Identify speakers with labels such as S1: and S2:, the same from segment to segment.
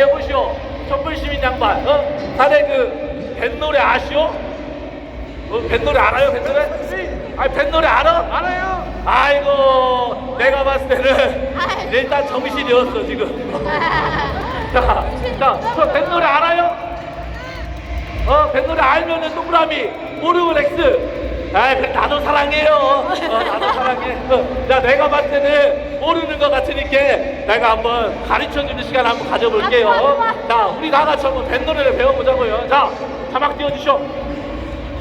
S1: 여보시오 촛불시민 양반 어? 자네 그 뱃노래 아시오? 어, 뱃노래 알아요 뱃노래? 아니 뱃노래 알아?
S2: 알아요.
S1: 아이고 내가 봤을 때는 일단 정신이 없어 지금 자, 자, 저 뱃노래 알아요? 어, 뱃노래 알면은 동그라미, 모르고 렉스. 아, 그 나도 사랑해요. 어, 나도 사랑해. 어, 자, 내가 봤을 때는 모르는 것 같으니까 내가 한번 가르쳐 주는 시간 한번 가져볼게요.
S3: 아.
S1: 자, 우리 다 같이 한번 뱃노래를 배워보자고요. 자, 자막 띄워주쇼.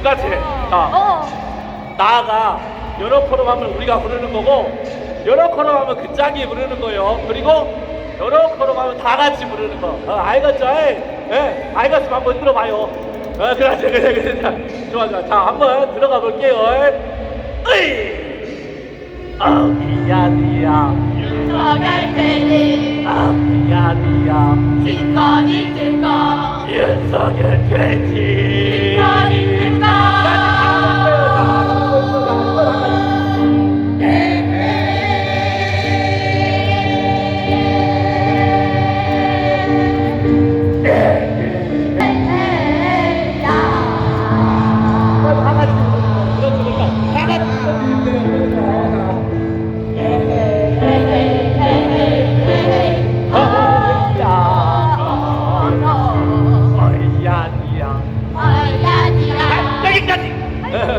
S1: 같이. 자,
S3: 어.
S1: 나가 여러 코너 하면 우리가 부르는 거고 여러 코너 하면 그 짝이 부르는 거예요. 그리고 여러 코너 하면 다 같이 부르는 거. 어, 알겠죠? 예, 알겠으면 한번 들어봐요. 어, 그래, 그래, 그래. 자, 좋아, 좋아. 자, 한번 들어가 볼게요. 으이! 아기야디야,
S3: 들어갈 때는
S1: 아기야디야,
S3: 신선이 들거
S1: 윤석열 돼지.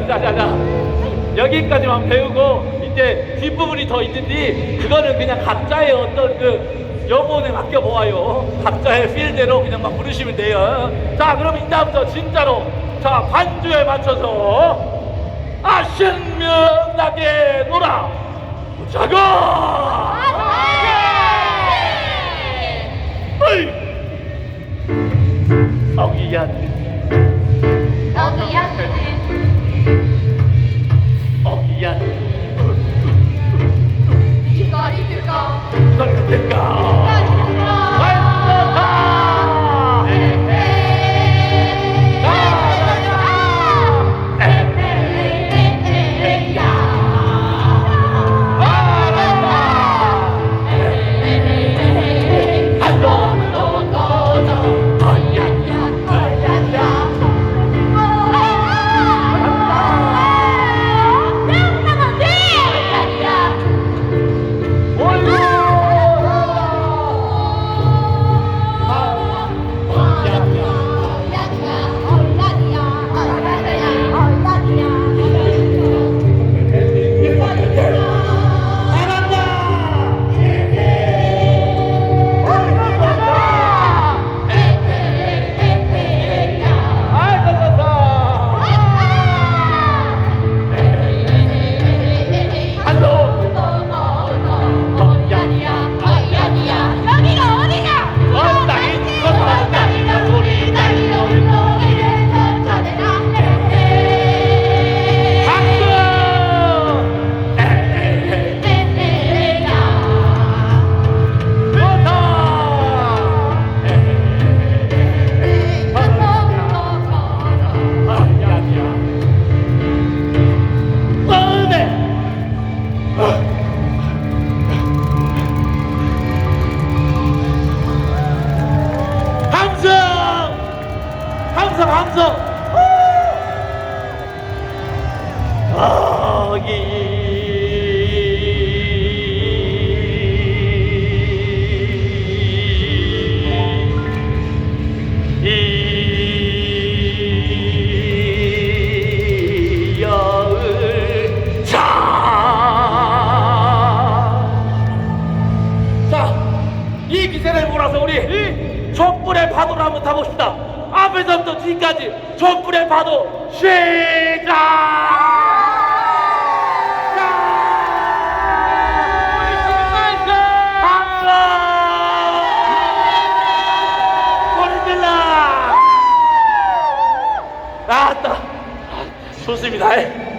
S1: 자자자. 여기까지만 배우고 이제 뒷부분이 더 있는데 그거는 그냥 각자의 어떤 그 여본에 맡겨 보아요. 각자의 필대로 그냥 막 부르시면 돼요. 자, 그럼 이제부터 진짜로 자 반주에 맞춰서 아 신명나게 놀아 보자고. 어이. 어기야. 어기야. 함성, 자. 자, 이 기세를 몰아서 우리 촛불의 파도를 한번 타봅시다. 앞에서부터 뒤까지 촛불의 파도 시작! 아따 좋습니다.